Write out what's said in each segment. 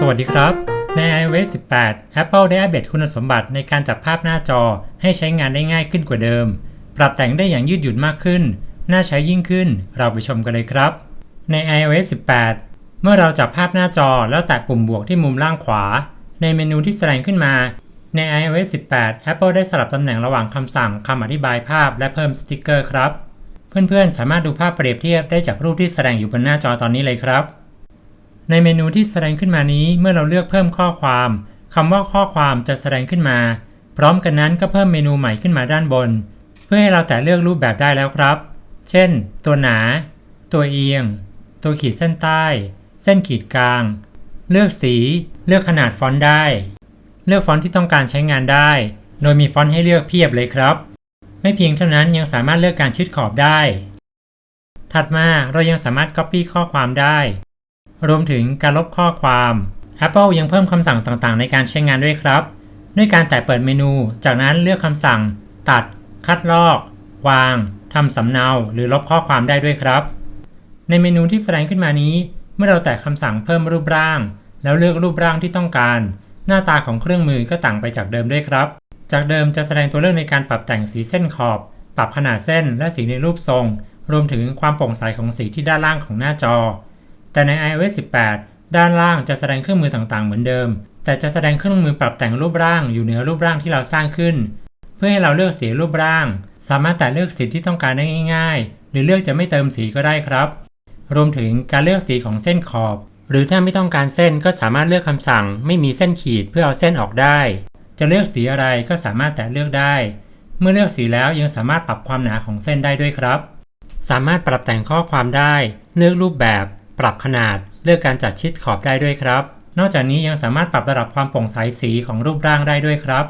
สวัสดีครับ ใน iOS 18 Apple ได้อัปเดตคุณสมบัติในการจับภาพหน้าจอให้ใช้งานได้ง่ายขึ้นกว่าเดิม ปรับแต่งได้อย่างยืดหยุ่นมากขึ้น น่าใช้ยิ่งขึ้น เราไปชมกันเลยครับ ใน iOS 18 เมื่อเราจับภาพหน้าจอแล้วแตะปุ่มบวกที่มุมล่างขวา ในเมนูที่แสดงขึ้นมา ใน iOS 18 Apple ได้สลับตำแหน่งระหว่างคำสั่งคำอธิบายภาพและเพิ่มสติกเกอร์ครับ เพื่อนๆ สามารถดูภาพเปรียบเทียบได้จากรูปที่แสดงอยู่บนหน้าจอตอนนี้เลยครับ ในเมนูที่แสดงขึ้นมานี้เมื่อเราเลือกเพิ่มข้อความคำว่าข้อความจะแสดงขึ้นมา พร้อมกันนั้นก็เพิ่มเมนูใหม่ขึ้นมาด้านบน เพื่อให้เราแต่เลือกรูปแบบได้แล้วครับ เช่น ตัวหนา ตัวเอียง ตัวขีดเส้นใต้ เส้นขีดกลาง เลือกสี เลือกขนาดฟอนต์ได้ เลือกฟอนต์ที่ต้องการใช้งานได้ โดยมีฟอนต์ให้เลือกเพียบเลยครับ ไม่เพียงเท่านั้นยังสามารถเลือกการชิดขอบได้ ถัดมาเรายังสามารถ Copy ข้อความได้ รวมถึงการลบข้อความ Apple ยังเพิ่มคำสั่งต่างๆ ในการใช้งานด้วยครับ ด้วยการแตะเปิดเมนู จากนั้นเลือกคำสั่ง ตัด คัดลอก วางทำสำเนาหรือลบข้อความได้ด้วยครับ ในเมนูที่แสดงขึ้นมานี้ เมื่อเราแตะคำสั่งเพิ่มรูปร่าง แล้วเลือกรูปร่างที่ต้องการ หน้าตาของเครื่องมือก็ต่างไปจากเดิมด้วยครับ จากเดิมจะแสดงตัวเลือกในการปรับแต่งสีเส้นขอบ ปรับขนาดเส้นและสีในรูปทรง รวมถึงความโปร่งใสของสีที่ด้านล่างของหน้าจอ แต่ใน iOS 18 ด้านล่างจะแสดงเครื่องมือต่างๆ เหมือนเดิม แต่จะแสดงเครื่องมือปรับแต่งรูปร่างอยู่เหนือรูปร่างที่เราสร้างขึ้น เพื่อให้เราเลือกสีรูปร่าง สามารถแต่เลือกสีที่ต้องการได้ง่าย ๆ หรือเลือกจะไม่เติมสีก็ได้ครับ รวมถึงการเลือกสีของเส้นขอบ หรือถ้าไม่ต้องการเส้นก็สามารถเลือกคำสั่ง ไม่มีเส้นขีดเพื่อเอาเส้นออกได้ จะเลือกสีอะไรก็สามารถแตะเลือกได้ เมื่อเลือกสีแล้วยังสามารถปรับความหนาของเส้นได้ด้วยครับ สามารถปรับแต่งข้อความได้ เลือกรูปแบบ ปรับขนาดเลือกการจัดชิดขอบได้ด้วยครับ นอกจากนี้ยังสามารถปรับระดับความโปร่งใสสีของรูปร่างได้ด้วยครับ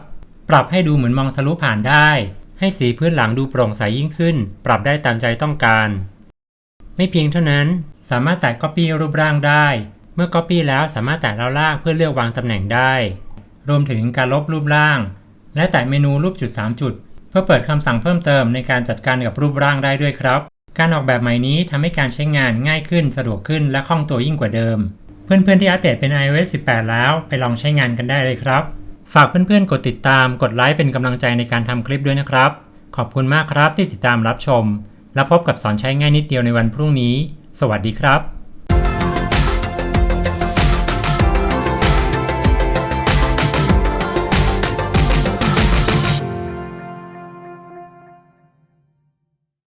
ปรับให้ดูเหมือนมองทะลุผ่านได้ ให้สีพื้นหลังดูโปร่งใสยิ่งขึ้น ปรับได้ตามใจต้องการ ไม่เพียงเท่านั้นสามารถแตะ Copy รูปร่างได้ เมื่อ Copy แล้วสามารถแตะแล้วลากเพื่อเลือกวางตำแหน่งได้ รวมถึงการลบรูปร่าง และแตะเมนูรูปจุด 3 จุด เพื่อเปิดคำสั่งเพิ่มเติมในการจัดการกับรูปร่างได้ด้วยครับ การออกแบบใหม่นี้ทำให้การใช้งานง่ายขึ้นสะดวกขึ้นและคล่องตัวยิ่งกว่าเดิม เพื่อนๆที่อัปเดตเป็น iOS 18 แล้วไปลองใช้งานกันได้เลยครับ ฝากเพื่อนๆ กดติดตามกดไลค์เป็นกำลังใจในการทำคลิปด้วยนะครับ ขอบคุณมากครับที่ติดตามรับชม แล้วพบกับสอนใช้ง่ายนิดเดียวในวันพรุ่งนี้ สวัสดีครับ